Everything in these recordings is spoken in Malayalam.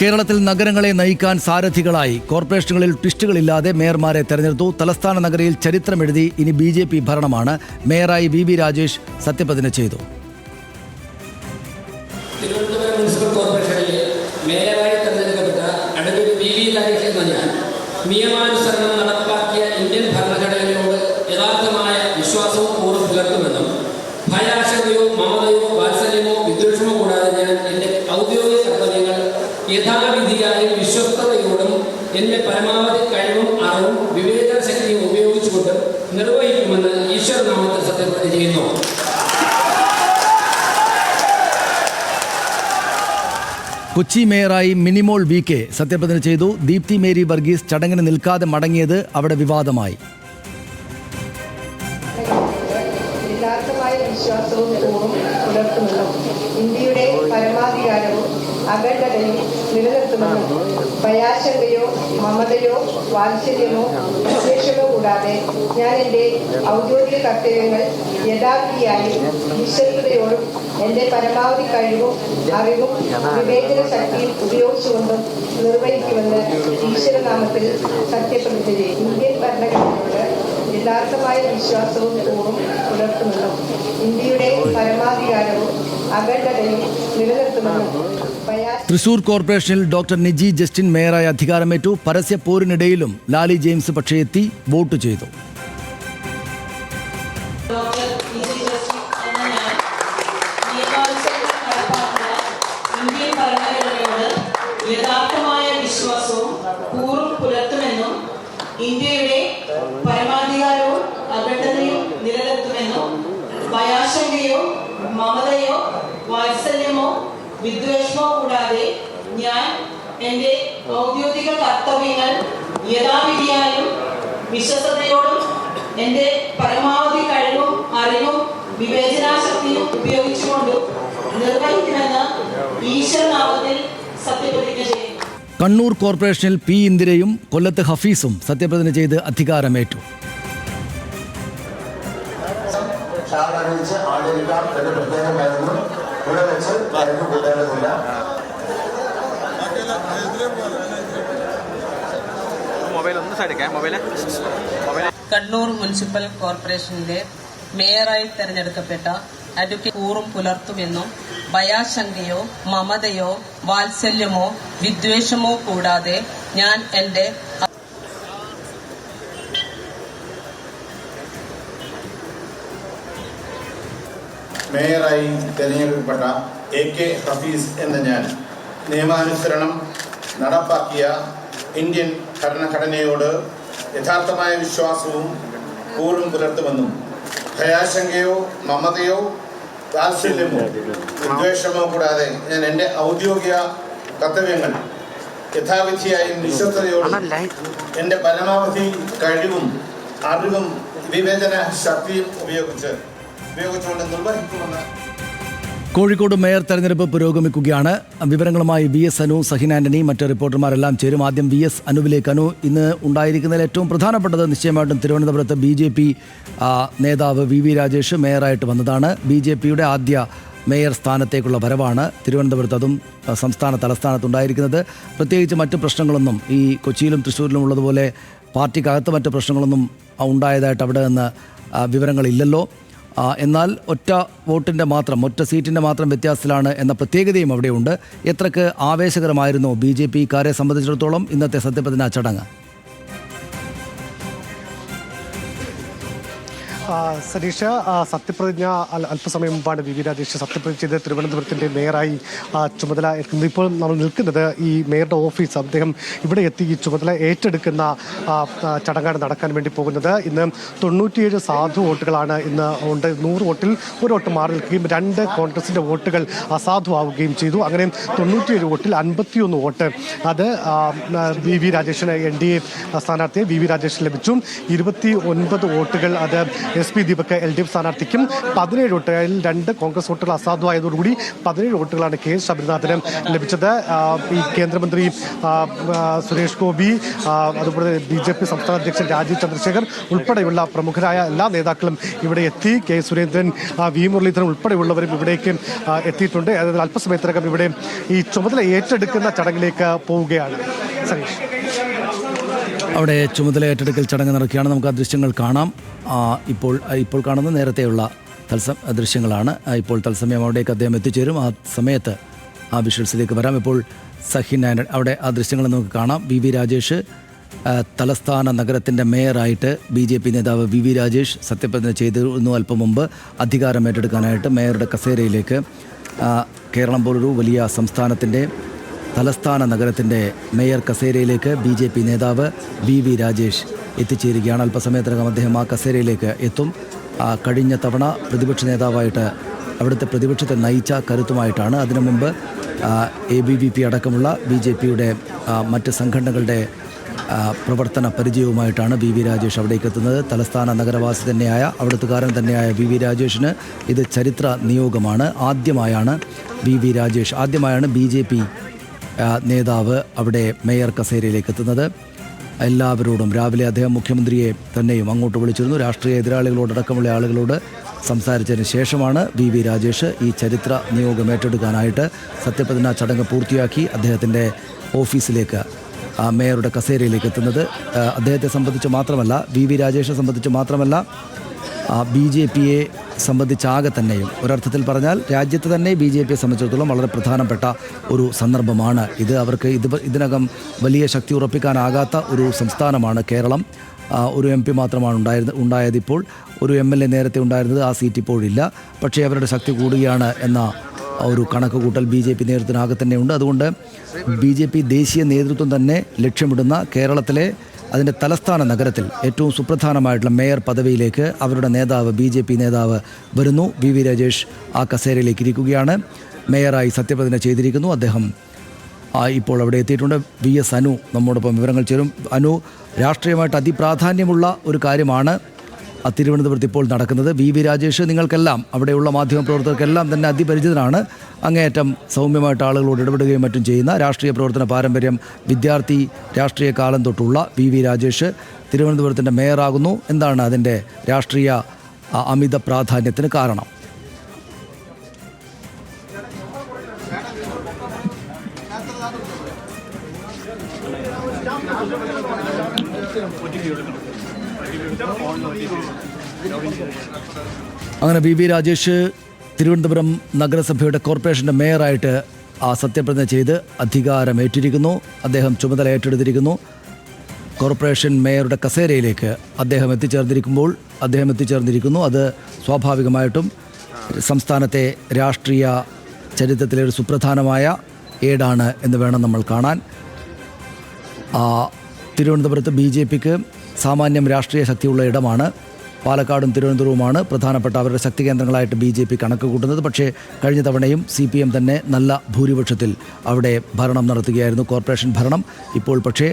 കേരളത്തിൽ നഗരങ്ങളെ നയിക്കാൻ സാരഥികളായി. കോർപ്പറേഷനുകളിൽ ട്വിസ്റ്റുകളില്ലാതെ മേയർമാരെ തെരഞ്ഞെടുത്തു. തലസ്ഥാന നഗരിയിൽ ചരിത്രമെഴുതി ഇനി ബി ജെ പി ഭരണമാണ്. മേയറായി വി വി രാജേഷ് സത്യപ്രതിജ്ഞ ചെയ്തു. തിരുവനന്തപുരം മുനിസിപ്പൽ മേയറായി രാജേഷ് എന്ന നടപ്പാക്കിയ ഇന്ത്യൻ ഭരണഘടനയോട് യഥാർത്ഥമായ വിശ്വാസവും ഭയാശങ്കയോ മമതയോ യഥാവിധിയായും വിശ്വസ്തയോടും എന്റെ പരമാവധി കഴിവും അറിവും വിവേചന ശക്തിയും ഉപയോഗിച്ചുകൊണ്ട് നിർവഹിക്കുമെന്ന് ഈശ്വരനാമത്തിൽ സത്യപ്രതി ചെയ്യുന്നു. കൊച്ചി മേയറായി മിനിമോൾ വി കെ സത്യപ്രതിജ്ഞ ചെയ്തു. ദീപ്തി മേരി വർഗീസ് ചടങ്ങിന് നിൽക്കാതെ മടങ്ങിയത് അവിടെ വിവാദമായി. യഥാർത്ഥമായ വിശ്വാസവും പുലർത്തുന്നതും ഇന്ത്യയുടെ പരമാധികാരവും അഖണ്ഡതയും നിലനിർത്തുമെന്നും ഭയാശങ്കയോ മമതയോ വാത്സല്യമോ വിശേഷമോ കൂടാതെ ഞാൻ എന്റെ ഔദ്യോഗിക കർത്തവ്യങ്ങൾ യഥാർത്ഥിയായും വിശ്വസ്തയോടും എന്റെ പരമാവധി കഴിവും അറിവും വിവേചന ശക്തിയും ഉപയോഗിച്ചുകൊണ്ടും നിർവഹിക്കുമെന്ന് ഈശ്വരനാമത്തിൽ സത്യപ്രതിജ്ഞ ഇന്ത്യൻ ഭരണഘടനയോട് യഥാർത്ഥമായ വിശ്വാസവും കൂറും പുലർത്തുമെന്നും ഇന്ത്യയുടെ പരമാധികാരവും അഖണ്ഡതയും നിലനിർത്തുമെന്നും തൃശൂർ കോർപ്പറേഷനിൽ ഡോക്ടർ നിജി ജസ്റ്റിൻ മേയറായി അധികാരമേറ്റു പരസ്യ പോരിനിടയിലും ലാലി ജെയിംസ് പക്ഷേ എത്തി വോട്ട് ചെയ്തു. മമതയോ വാത്സല്യമോ വിദ്വേഷമോ കൂടാതെ ഞാൻ എന്റെ ഔദ്യോഗിക കർത്തവ്യങ്ങൾ യഥാവിധിയായും വിശ്വസതയോടും എന്റെ പരമാവധി കഴിവും അറിവും വിവേചനാശക്തിയും ഉപയോഗിച്ചുകൊണ്ടും നിർവഹിക്കുമെന്ന് ഈശ്വരനാമത്തിൽ സത്യപ്രതിജ്ഞ ചെയ്യുന്നു. കണ്ണൂർ കോർപ്പറേഷനിൽ പി ഇന്ദിരയും കൊല്ലത്ത് ഹഫീസും സത്യപ്രതിജ്ഞ ചെയ്ത് അധികാരമേറ്റു. ഷാൾ അണിയിച്ച് ആചരിക്കാം എന്ന് പ്രത്യേകമായിരുന്നു. ഇവിടെ വെച്ച് മൊബൈൽ. മൊബൈൽ കണ്ണൂർ മുനിസിപ്പൽ കോർപ്പറേഷനിലെ മേയറായി തെരഞ്ഞെടുക്കപ്പെട്ട അഡ്വക്കേറ്റ് കൂറും പുലർത്തുമെന്നും ഭയാശങ്കയോ മമതയോ വാത്സല്യമോ വിദ്വേഷമോ കൂടാതെ ഞാൻ എന്റെ മേയറായി തിരഞ്ഞെടുക്കപ്പെട്ട എ കെ ഹഫീസ് എന്ന ഞാൻ നിയമാനുസരണം നടപ്പാക്കിയ ഇന്ത്യൻ ഭരണഘടനയോട് യഥാർത്ഥമായ വിശ്വാസവും കൂറും പുലർത്തുമെന്നും ഭയാശങ്കയോ മമതയോ വാത്സല്യമോ വിദ്വേഷമോ കൂടാതെ ഞാൻ എന്റെ ഔദ്യോഗിക കർത്തവ്യങ്ങൾ യഥാവിധിയായും വിശ്വസ്തയോടും എന്റെ പരമാവധി കഴിവും അറിവും വിവേചന ശക്തിയും ഉപയോഗിച്ച് കോഴിക്കോട് മേയർ തെരഞ്ഞെടുപ്പ് പുരോഗമിക്കുകയാണ്. വിവരങ്ങളുമായി വി എസ് അനു സഹിൻ ആന്റണി മറ്റ് റിപ്പോർട്ടർമാരെല്ലാം ചേരും. ആദ്യം വി എസ് അനുവിലേക്ക് അനു. ഇന്ന് ഉണ്ടായിരിക്കുന്നതിൽ ഏറ്റവും പ്രധാനപ്പെട്ടത് നിശ്ചയമായിട്ടും തിരുവനന്തപുരത്ത് ബി ജെ പി നേതാവ് വി വി രാജേഷ് മേയറായിട്ട് വന്നതാണ്. ബി ജെ പിയുടെ ആദ്യ മേയർ സ്ഥാനത്തേക്കുള്ള വരവാണ് തിരുവനന്തപുരത്ത് അതും സംസ്ഥാന തലസ്ഥാനത്തുണ്ടായിരിക്കുന്നത് പ്രത്യേകിച്ച് മറ്റ് പ്രശ്നങ്ങളൊന്നും ഈ കൊച്ചിയിലും തൃശ്ശൂരിലും ഉള്ളതുപോലെ പാർട്ടിക്കകത്ത് മറ്റ് പ്രശ്നങ്ങളൊന്നും ഉണ്ടായതായിട്ട് അവിടെ നിന്ന് വിവരങ്ങളില്ലല്ലോ. എന്നാൽ ഒറ്റ വോട്ടിന്റെ മാത്രം ഒറ്റ സീറ്റിന്റെ മാത്രം വ്യത്യാസത്തിലാണ് എന്ന പ്രത്യേകതയും അവിടെയുണ്ട്. എത്രക്ക് ആവേശകരമായിരുന്നു ബി ജെ പിക്കാരെ സംബന്ധിച്ചിടത്തോളം ഇന്നത്തെ സത്യപ്രതിജ്ഞാ ചടങ്ങ്? സതീഷ സത്യപ്രതിജ്ഞ അല്പസമയം മുമ്പാണ് വി വി രാജേഷ് സത്യപ്രതിജ്ഞ ചെയ്ത് തിരുവനന്തപുരത്തിന്റെ മേയറായി ചുമതല എത്തുന്നത് ഇപ്പോൾ നമ്മൾ നിൽക്കുന്നത് ഈ മേയറുടെ ഓഫീസ് അദ്ദേഹം ഇവിടെ എത്തി ഈ ചുമതല ഏറ്റെടുക്കുന്ന ചടങ്ങാണ് നടക്കാൻ വേണ്ടി പോകുന്നത്. ഇന്ന് തൊണ്ണൂറ്റിയേഴ് സാധു വോട്ടുകളാണ് ഇന്ന് ഉണ്ട്. നൂറ് വോട്ടിൽ ഒരു വോട്ട് മാറി നിൽക്കുകയും രണ്ട് കോൺഗ്രസിന്റെ വോട്ടുകൾ അസാധുവാവുകയും ചെയ്തു. അങ്ങനെ തൊണ്ണൂറ്റിയേഴ് വോട്ടിൽ അൻപത്തിയൊന്ന് വോട്ട് അത് വി വി രാജേഷിന് എൻ ഡി എ സ്ഥാനാർത്ഥിയെ വി വി രാജേഷിന് ലഭിച്ചു. ഇരുപത്തി ഒൻപത് വോട്ടുകൾ അത് S P Deepak L D F സ്ഥാനാർത്ഥിക്കും പതിനേഴ് വോട്ട് അതിൽ രണ്ട് കോൺഗ്രസ് വോട്ടുകൾ അസാധുവായതോടുകൂടി പതിനേഴ് വോട്ടുകളാണ് കെ എസ് ശബരിനാഥിന് ലഭിച്ചത്. ഈ കേന്ദ്രമന്ത്രി സുരേഷ് ഗോപി അതുപോലെ ബി ജെ പി സംസ്ഥാന അധ്യക്ഷൻ രാജീവ് ചന്ദ്രശേഖർ ഉൾപ്പെടെയുള്ള പ്രമുഖരായ എല്ലാ നേതാക്കളും ഇവിടെ എത്തി. കെ സുരേന്ദ്രൻ വി മുരളീധരൻ ഉൾപ്പെടെയുള്ളവരും ഇവിടേക്ക് എത്തിയിട്ടുണ്ട്. അതായത് അല്പസമയത്തിനകം ഇവിടെ ഈ ചുമതല ഏറ്റെടുക്കുന്ന ചടങ്ങിലേക്ക് പോവുകയാണ്. സനീഷ്. അവിടെ ചുമതല ഏറ്റെടുക്കൽ ചടങ്ങ് നടക്കുകയാണ്. നമുക്ക് ആ ദൃശ്യങ്ങൾ കാണാം. ഇപ്പോൾ ഇപ്പോൾ കാണുന്ന നേരത്തെയുള്ള തത്സ ദൃശ്യങ്ങളാണ്. ഇപ്പോൾ തത്സമയം അവിടേക്ക് അദ്ദേഹം എത്തിച്ചേരും. ആ സമയത്ത് ആ വിഷ്വൽസിലേക്ക് വരാം. ഇപ്പോൾ സഹിൻ ആന്റണി അവിടെ ആ ദൃശ്യങ്ങൾ നമുക്ക് കാണാം. വി വി രാജേഷ് തലസ്ഥാന നഗരത്തിന്റെ മേയറായിട്ട് ബി ജെ പി നേതാവ് വി വി രാജേഷ് സത്യപ്രതിജ്ഞ ചെയ്തിരുന്നു അല്പം മുമ്പ്. അധികാരം ഏറ്റെടുക്കാനായിട്ട് മേയറുടെ കസേരയിലേക്ക് കേരളം പോലൊരു വലിയ സംസ്ഥാനത്തിന്റെ തലസ്ഥാന നഗരത്തിന്റെ മേയർ കസേരയിലേക്ക് ബി ജെ പി നേതാവ് വി വി രാജേഷ് എത്തിച്ചേരുകയാണ്. അല്പസമയത്തിനകം അദ്ദേഹം ആ കസേരയിലേക്ക് എത്തും. കഴിഞ്ഞ തവണ പ്രതിപക്ഷ നേതാവായിട്ട് അവിടുത്തെ പ്രതിപക്ഷത്തെ നയിച്ച കരുത്തുമായിട്ടാണ്. അതിനു മുമ്പ് എ ബി വി പി അടക്കമുള്ള ബി ജെ പിയുടെ മറ്റ് സംഘടനകളുടെ പ്രവർത്തന പരിചയവുമായിട്ടാണ് വി വി രാജേഷ് അവിടേക്ക് എത്തുന്നത്. തലസ്ഥാന നഗരവാസി തന്നെയായ അവിടുത്തുകാരൻ തന്നെയായ വി വി രാജേഷിന് ഇത് ചരിത്ര നിയോഗമാണ്. ആദ്യമായാണ് വി വി രാജേഷ് ആദ്യമായാണ് ബി ജെ പി നേതാവ് അവിടെ മേയർ കസേരയിലേക്ക് എത്തുന്നത്. എല്ലാവരോടും രാവിലെ അദ്ദേഹം മുഖ്യമന്ത്രിയെ തന്നെയും അങ്ങോട്ട് വിളിച്ചിരുന്നു. രാഷ്ട്രീയ എതിരാളികളോടക്കമുള്ള ആളുകളോട് സംസാരിച്ചതിന് ശേഷമാണ് വി വി രാജേഷ് ഈ ചരിത്ര നിയോഗം ഏറ്റെടുക്കാനായിട്ട് സത്യപ്രതിജ്ഞാ ചടങ്ങ് പൂർത്തിയാക്കി അദ്ദേഹത്തിന്റെ ഓഫീസിലേക്ക് ആ, മേയറുടെ കസേരയിലേക്ക് എത്തുന്നത്. അദ്ദേഹത്തെ സംബന്ധിച്ച് മാത്രമല്ല വി വി രാജേഷിനെ സംബന്ധിച്ച് മാത്രമല്ല ബി ജെ പിയെ സംബന്ധിച്ചാകെ തന്നെയും. ഒരർത്ഥത്തിൽ പറഞ്ഞാൽ രാജ്യത്ത് തന്നെ ബി ജെ പിയെ സംബന്ധിച്ചിടത്തോളം വളരെ പ്രധാനപ്പെട്ട ഒരു സന്ദർഭമാണ് ഇത്. അവർക്ക് ഇത് ഇതിനകം വലിയ ശക്തി ഉറപ്പിക്കാനാകാത്ത ഒരു സംസ്ഥാനമാണ് കേരളം. ഒരു എം പി മാത്രമാണ് ഉണ്ടായിരുന്നത് ഉണ്ടായത് ഇപ്പോൾ ഒരു എം എൽ എ നേരത്തെ ഉണ്ടായിരുന്നത് ആ സീറ്റ് ഇപ്പോഴില്ല. പക്ഷേ അവരുടെ ശക്തി കൂടുകയാണ് എന്ന ഒരു കണക്ക് കൂട്ടൽ ബി ജെ പി നേതൃത്വത്തിനാകെ തന്നെയുണ്ട്. അതുകൊണ്ട് ബി ജെ പി ദേശീയ നേതൃത്വം തന്നെ ലക്ഷ്യമിടുന്ന കേരളത്തിലെ അതിന്റെ തലസ്ഥാന നഗരത്തിൽ ഏറ്റവും സുപ്രധാനമായിട്ടുള്ള മേയർ പദവിയിലേക്ക് അവരുടെ നേതാവ് ബി ജെ പി നേതാവ് വരുന്നു. വി വി രാജേഷ് ആ കസേരയിലേക്ക് ഇരിക്കുകയാണ്. മേയറായി സത്യപ്രതിജ്ഞ ചെയ്തിരിക്കുന്നു. അദ്ദേഹം ഇപ്പോൾ അവിടെ എത്തിയിട്ടുണ്ട്. വി എസ് അനു നമ്മോടൊപ്പം വിവരങ്ങൾ ചേരും. അനു രാഷ്ട്രീയമായിട്ട് അതിപ്രാധാന്യമുള്ള ഒരു കാര്യമാണ്. തിരുവനന്തപുരത്ത് ഇപ്പോൾ നടക്കുന്നത്. വി വി രാജേഷ് നിങ്ങൾക്കെല്ലാം അവിടെയുള്ള മാധ്യമ പ്രവർത്തകർക്കെല്ലാം തന്നെ അതിപരിചിതനാണ്. അങ്ങേയറ്റം സൗമ്യമായിട്ട് ആളുകളോട് ഇടപെടുകയും മറ്റും ചെയ്യുന്ന രാഷ്ട്രീയ പ്രവർത്തന പാരമ്പര്യം വിദ്യാർത്ഥി രാഷ്ട്രീയ കാലം തൊട്ടുള്ള വി വി രാജേഷ് തിരുവനന്തപുരത്തിന്റെ മേയറാകുന്നു. എന്താണ് അതിന്റെ രാഷ്ട്രീയ അമിത പ്രാധാന്യത്തിന് കാരണം? അങ്ങനെ വി വി രാജേഷ് തിരുവനന്തപുരം നഗരസഭയുടെ കോർപ്പറേഷന്റെ മേയറായിട്ട് ആ സത്യപ്രതിജ്ഞ ചെയ്ത് അധികാരമേറ്റിരിക്കുന്നു. അദ്ദേഹം ചുമതല ഏറ്റെടുത്തിരിക്കുന്നു. കോർപ്പറേഷൻ മേയറുടെ കസേരയിലേക്ക് അദ്ദേഹം എത്തിച്ചേർന്നിരിക്കുമ്പോൾ അദ്ദേഹം എത്തിച്ചേർന്നിരിക്കുന്നു. അത് സ്വാഭാവികമായിട്ടും സംസ്ഥാനത്തെ രാഷ്ട്രീയ ചരിത്രത്തിലെ ഒരു സുപ്രധാനമായ ഏടാണ് എന്ന് വേണം നമ്മൾ കാണാൻ. തിരുവനന്തപുരത്ത് ബി ജെ പിക്ക് സാമാന്യം രാഷ്ട്രീയ ശക്തിയുള്ള ഇടമാണ്. പാലക്കാടും തിരുവനന്തപുരവുമാണ് പ്രധാനപ്പെട്ട അവരുടെ ശക്തി കേന്ദ്രങ്ങളായിട്ട് ബി ജെ പി കണക്ക് കൂട്ടുന്നത്. പക്ഷേ കഴിഞ്ഞ തവണയും സി പി എം തന്നെ നല്ല ഭൂരിപക്ഷത്തിൽ അവിടെ ഭരണം നടത്തുകയായിരുന്നു കോർപ്പറേഷൻ ഭരണം. ഇപ്പോൾ പക്ഷേ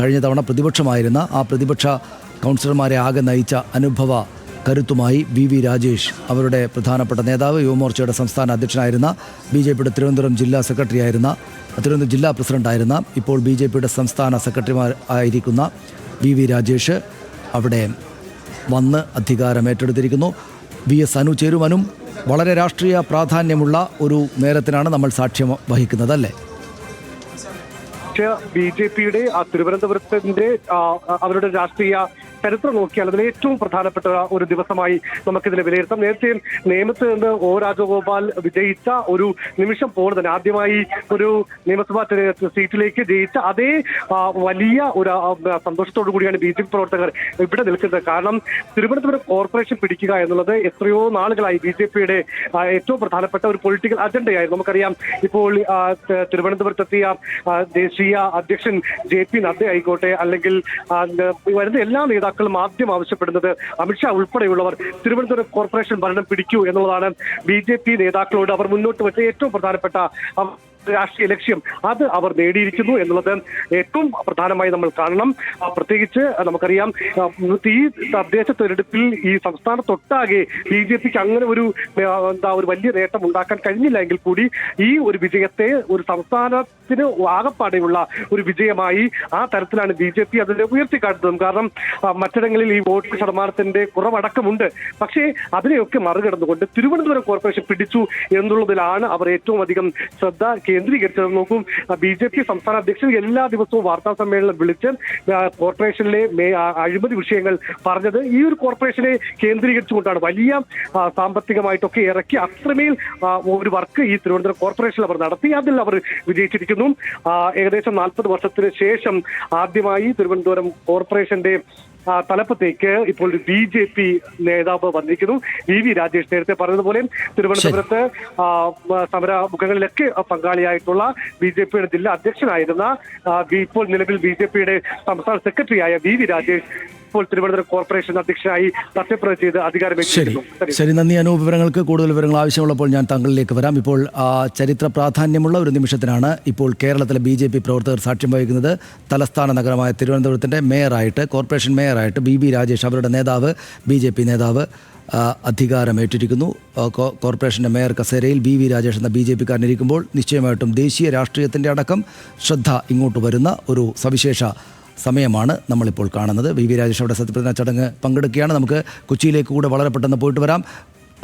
കഴിഞ്ഞ തവണ പ്രതിപക്ഷമായിരുന്ന ആ പ്രതിപക്ഷ കൗൺസിലർമാരെ ആകെ നയിച്ച അനുഭവ കരുത്തുമായി വി വി രാജേഷ് അവരുടെ പ്രധാനപ്പെട്ട നേതാവ് യുവമോർച്ചയുടെ സംസ്ഥാന അധ്യക്ഷനായിരുന്ന ബി ജെ പിയുടെ തിരുവനന്തപുരം ജില്ലാ സെക്രട്ടറി ആയിരുന്ന തിരുവനന്തപുരം ജില്ലാ പ്രസിഡന്റായിരുന്ന ഇപ്പോൾ ബി ജെ പിയുടെ സംസ്ഥാന സെക്രട്ടറിമാർ ആയിരിക്കുന്ന വി വി രാജേഷ് അവിടെ വന്ന് അധികാരം ഏറ്റെടുത്തിരിക്കുന്നു. വി എസ് അനു ചേരുമനും വളരെ രാഷ്ട്രീയ പ്രാധാന്യമുള്ള ഒരു നേരത്തിനാണ് നമ്മൾ സാക്ഷ്യം വഹിക്കുന്നത് അല്ലേ ബി ജെ പിയുടെ തിരുവനന്തപുരത്തിന്റെ അവരുടെ രാഷ്ട്രീയ ചരിത്രം നോക്കിയാൽ അതിൽ ഏറ്റവും പ്രധാനപ്പെട്ട ഒരു ദിവസമായി നമുക്കിതിനെ വിലയിരുത്താം. നേരത്തെ നിയമത്തിൽ നിന്ന് ഒ രാജഗോപാൽ വിജയിച്ച ഒരു നിമിഷം പോലെ തന്നെ ആദ്യമായി ഒരു നിയമസഭാ സീറ്റിലേക്ക് ജയിച്ച അതേ വലിയ ഒരു സന്തോഷത്തോടു കൂടിയാണ് ബി ജെ പി പ്രവർത്തകർ ഇവിടെ നിൽക്കുന്നത്. കാരണം തിരുവനന്തപുരം കോർപ്പറേഷൻ പിടിക്കുക എന്നുള്ളത് എത്രയോ നാളുകളായി ബി ജെ പിയുടെ ഏറ്റവും പ്രധാനപ്പെട്ട ഒരു പൊളിറ്റിക്കൽ അജണ്ടയായിരുന്നു. നമുക്കറിയാം ഇപ്പോൾ തിരുവനന്തപുരത്തെത്തിയ ദേശീയ അധ്യക്ഷൻ ജെ പി നദ്ദ ആയിക്കോട്ടെ അല്ലെങ്കിൽ വരുന്ന എല്ലാ നേതാക്കളും ആദ്യം ആവശ്യപ്പെടുന്നത് അമിത്ഷാ ഉൾപ്പെടെയുള്ളവർ തിരുവനന്തപുരം കോർപ്പറേഷൻ ഭരണം പിടിക്കൂ എന്നുള്ളതാണ് ബി നേതാക്കളോട് അവർ മുന്നോട്ട് വെച്ച ഏറ്റവും പ്രധാനപ്പെട്ട രാഷ്ട്രീയ ലക്ഷ്യം അത് അവർ നേടിയിരിക്കുന്നു എന്നുള്ളത് ഏറ്റവും പ്രധാനമായി നമ്മൾ കാണണം. പ്രത്യേകിച്ച് നമുക്കറിയാം ഈ തദ്ദേശ തെരഞ്ഞെടുപ്പിൽ ഈ സംസ്ഥാനത്തൊട്ടാകെ ബി ജെ പിക്ക് അങ്ങനെ ഒരു എന്താ ഒരു വലിയ നേട്ടം ഉണ്ടാക്കാൻ കഴിഞ്ഞില്ല എങ്കിൽ കൂടി ഈ ഒരു വിജയത്തെ ഒരു സംസ്ഥാനത്തിന് ആകപ്പാടെയുള്ള ഒരു വിജയമായി ആ തരത്തിലാണ് ബി ജെ പി അതിനെ ഉയർത്തിക്കാട്ടുന്നതും. കാരണം മറ്റിടങ്ങളിൽ ഈ വോട്ട് ശതമാനത്തിന്റെ കുറവടക്കമുണ്ട്. പക്ഷേ അതിനെയൊക്കെ മറികടന്നുകൊണ്ട് തിരുവനന്തപുരം കോർപ്പറേഷൻ പിടിച്ചു എന്നുള്ളതിലാണ് അവർ ഏറ്റവും അധികം ശ്രദ്ധ കേന്ദ്രീകരിച്ചത് നോക്കും. ബി ജെ പി സംസ്ഥാന അധ്യക്ഷൻ എല്ലാ ദിവസവും വാർത്താ സമ്മേളനം വിളിച്ച് കോർപ്പറേഷനിലെ അഴിമതി വിഷയങ്ങൾ പറഞ്ഞത് ഈ ഒരു കോർപ്പറേഷനെ കേന്ദ്രീകരിച്ചുകൊണ്ടാണ്. വലിയ സാമ്പത്തികമായിട്ടൊക്കെ ഇറക്കി അത്രമേൽ ഒരു വർക്ക് ഈ തിരുവനന്തപുരം കോർപ്പറേഷനിൽ അവർ നടത്തി. അതിൽ അവർ വിജയിച്ചിരിക്കുന്നു. ഏകദേശം നാൽപ്പത് വർഷത്തിന് ശേഷം ആദ്യമായി തിരുവനന്തപുരം കോർപ്പറേഷന്റെ തലപ്പത്തേക്ക് ഇപ്പോൾ ബി ജെ പി നേതാവ് വന്നിരിക്കുന്നു. വി വി രാജേഷ് നേരത്തെ പറഞ്ഞതുപോലെ തിരുവനന്തപുരത്ത് സമര മുഖങ്ങളിലൊക്കെ പങ്കാളിയായിട്ടുള്ള ബി ജെ പിയുടെ ജില്ലാ അധ്യക്ഷനായിരുന്ന ഇപ്പോൾ നിലവിൽ ബി ജെ പിയുടെ സംസ്ഥാന സെക്രട്ടറിയായ വി വി രാജേഷ് ഇപ്പോൾ തിരുവനന്തപുരം കോർപ്പറേഷൻ അധ്യക്ഷനായി സത്യപ്രതിജ്ഞ ചെയ്ത് അധികാരം ശരി. നന്ദി. അനു വിവരങ്ങൾക്ക് കൂടുതൽ വിവരങ്ങൾ ആവശ്യമുള്ളപ്പോൾ ഞാൻ താങ്കളിലേക്ക് വരാം. ഇപ്പോൾ ചരിത്ര പ്രാധാന്യമുള്ള ഒരു നിമിഷത്തിനാണ് ഇപ്പോൾ കേരളത്തിലെ ബി ജെ പി പ്രവർത്തകർ സാക്ഷ്യം വഹിക്കുന്നത്. തലസ്ഥാന നഗരമായ തിരുവനന്തപുരത്തിന്റെ മേയറായിട്ട് കോർപ്പറേഷൻ മേയറായിട്ട് ബി ബി രാജേഷ് അവരുടെ നേതാവ് ബി ജെ പി നേതാവ് അധികാരം അധികാരമേറ്റിരിക്കുന്നു. കോർപ്പറേഷന്റെ മേയർ കസേരയിൽ ബി വി രാജേഷ് എന്ന ബി ജെ പിക്കാരനിരിക്കുമ്പോൾ നിശ്ചയമായിട്ടും ദേശീയ രാഷ്ട്രീയത്തിന്റെ അടക്കം ശ്രദ്ധ ഇങ്ങോട്ട് വരുന്ന ഒരു സവിശേഷ സമയമാണ് നമ്മളിപ്പോൾ കാണുന്നത്. വി വി രാജേഷ് അവിടെ സത്യപ്രതിജ്ഞ ചടങ്ങ് പങ്കെടുക്കുകയാണ്. നമുക്ക് കൊച്ചിയിലേക്ക് കൂടെ വളരെ പെട്ടെന്ന് പോയിട്ട് വരാം.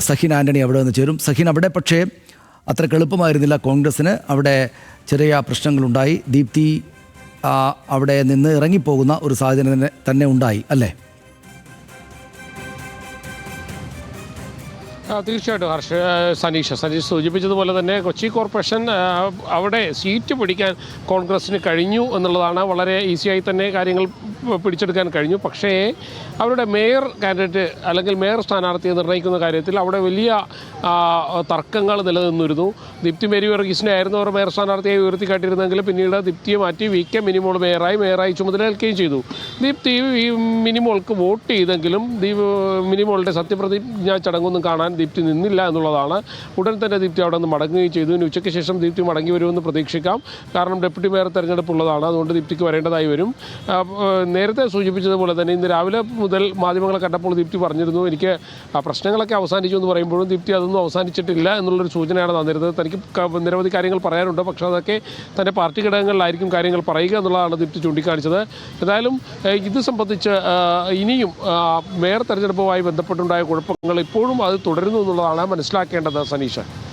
സഹിൻ ആന്റണി അവിടെ നിന്ന് ചേരും. സഹിൻ അവിടെ പക്ഷേ അത്ര എളുപ്പമായിരുന്നില്ല കോൺഗ്രസ്സിന്. അവിടെ ചെറിയ പ്രശ്നങ്ങളുണ്ടായി. ദീപ്തി അവിടെ നിന്ന് ഇറങ്ങിപ്പോകുന്ന ഒരു സാഹചര്യം തന്നെ ഉണ്ടായി. അല്ലേ? തീർച്ചയായിട്ടും ഹർഷ സനീഷ. സനീഷ് സൂചിപ്പിച്ചതുപോലെ തന്നെ കൊച്ചി കോർപ്പറേഷൻ അവിടെ സീറ്റ് പിടിക്കാൻ കോൺഗ്രസിന് കഴിഞ്ഞു എന്നുള്ളതാണ് വളരെ ഈസിയായി തന്നെ കാര്യങ്ങൾ പിടിച്ചെടുക്കാൻ കഴിഞ്ഞു. പക്ഷേ അവരുടെ മേയർ കാൻഡിഡേറ്റ് അല്ലെങ്കിൽ മേയർ സ്ഥാനാർത്ഥിയെ നിർണയിക്കുന്ന കാര്യത്തിൽ അവിടെ വലിയ തർക്കങ്ങൾ നിലനിന്നിരുന്നു. ദീപ്തി മേരി വർഗീസിനെ ആയിരുന്നു അവർ മേയർ സ്ഥാനാർത്ഥിയായി ഉയർത്തിക്കാട്ടിയിരുന്നെങ്കിൽ പിന്നീട് ദീപ്തിയെ മാറ്റി വി കെ മിനിമോൾ മേയറായി മേയറായി ചുമതലയേൽക്കുകയും ചെയ്തു. ദീപ്തി മിനിമോൾക്ക് വോട്ട് ചെയ്തെങ്കിലും മിനിമോളുടെ സത്യപ്രതിജ്ഞാ ചടങ്ങൊന്നും കാണാൻ ദീപ്തി നിന്നില്ല എന്നുള്ളതാണ്. ഉടൻ തന്നെ ദീപ്തി അവിടെ നിന്ന് മടങ്ങുകയും ചെയ്തു. ഇനി ഉച്ചയ്ക്ക് ശേഷം ദീപ്തി മടങ്ങി വരുമെന്ന് പ്രതീക്ഷിക്കാം. കാരണം ഡെപ്യൂട്ടി മേയർ തെരഞ്ഞെടുപ്പ് ഉള്ളതാണ്. അതുകൊണ്ട് ദീപ്തിക്ക് വരേണ്ടതായി വരും. നേരത്തെ സൂചിപ്പിച്ചതുപോലെ തന്നെ ഇന്ന് രാവിലെ മുതൽ മാധ്യമങ്ങളെ കണ്ടപ്പോൾ ദീപ്തി പറഞ്ഞിരുന്നു. എനിക്ക് പ്രശ്നങ്ങളൊക്കെ അവസാനിച്ചു എന്ന് പറയുമ്പോഴും ദീപ്തി അതൊന്നും അവസാനിച്ചിട്ടില്ല എന്നുള്ളൊരു സൂചനയാണ് തന്നിരുന്നത്. തനിക്ക് നിരവധി കാര്യങ്ങൾ പറയാനുണ്ട്. പക്ഷേ അതൊക്കെ തന്റെ പാർട്ടി ഘടകങ്ങളിലായിരിക്കും കാര്യങ്ങൾ പറയുക എന്നുള്ളതാണ് ദീപ്തി ചൂണ്ടിക്കാണിച്ചത്. എന്തായാലും ഇത് സംബന്ധിച്ച് ഇനിയും മേയർ തെരഞ്ഞെടുപ്പുമായി ബന്ധപ്പെട്ടുണ്ടായ കുഴപ്പങ്ങൾ ഇപ്പോഴും അത് തുടരുന്നു എന്നുള്ളതാണ് മനസ്സിലാക്കേണ്ടത് സനീഷ.